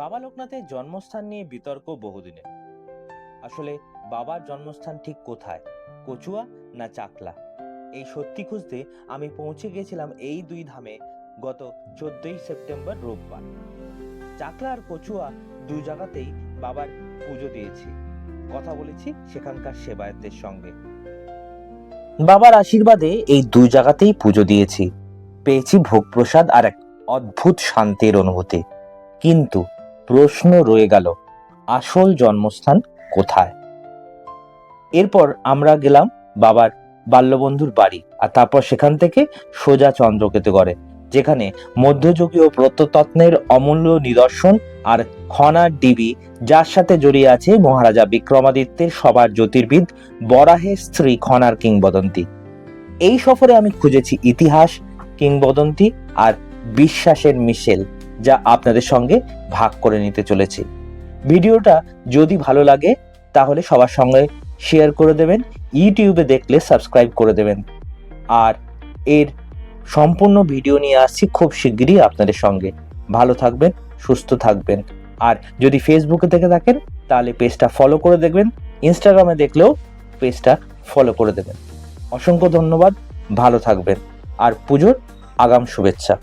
বাবা লোকনাথের জন্মস্থান নিয়ে বিতর্ক বহুদিনের। আসলে বাবার জন্মস্থান ঠিক কোথায়? কচুয়া না চাকলা? এই সত্যি খুঁজতে আমি পৌঁছে গেছিলাম এই দুই ধামে গত চোদ্দই সেপ্টেম্বর রোববার। চাকলা আর কচুয়া দুই জায়গাতেই বাবার পুজো দিয়েছি। কথা বলেছি সেখানকার সেবায়তদের সঙ্গে। বাবার আশীর্বাদে এই দুই জায়গাতেই পুজো দিয়েছি। পেয়েছি ভোগ প্রসাদ আর এক অদ্ভুত শান্তির অনুভূতি। কিন্তু প্রশ্ন রয়ে গেল, আসল জন্মস্থান কোথায়? এরপর আমরা গেলাম বাবার বাল্যবন্ধুর বাড়ি আর তারপর সেখান থেকে সোজা চন্দ্রকেতুগড়ে, যেখানে মধ্যযুগীয় প্রত্নতত্ত্বের অমূল্য নিদর্শন আর খনার ডিবি, যার সাথে জড়িয়ে আছে মহারাজা বিক্রমাদিত্যের সবার জ্যোতির্বিদ বরাহের স্ত্রী খনার কিংবদন্তি। এই সফরে আমি খুঁজেছি ইতিহাস, কিংবদন্তি আর বিশ্বাসের মিশেল। যা আপনাদের সঙ্গে ভাগ করে নিতে চলেছি। ভিডিওটা যদি ভালো লাগে, তাহলে সবার সঙ্গে শেয়ার করে দেবেন, ইউটিউবে দেখলে সাবস্ক্রাইব করে দেবেন। আর এর সম্পূর্ণ ভিডিও নিয়ে আসছি খুব শিগগিরই আপনাদের সঙ্গে। ভালো থাকবেন, সুস্থ থাকবেন। আর যদি ফেসবুকে দেখে থাকেন, তাহলে পেজটা ফলো করে দেখবেন। ইনস্টাগ্রামে দেখলেও পেজটা ফলো করে দেবেন। অসংখ্য ধন্যবাদ, ভালো থাকবেন। আর পুজোর আগাম শুভেচ্ছা।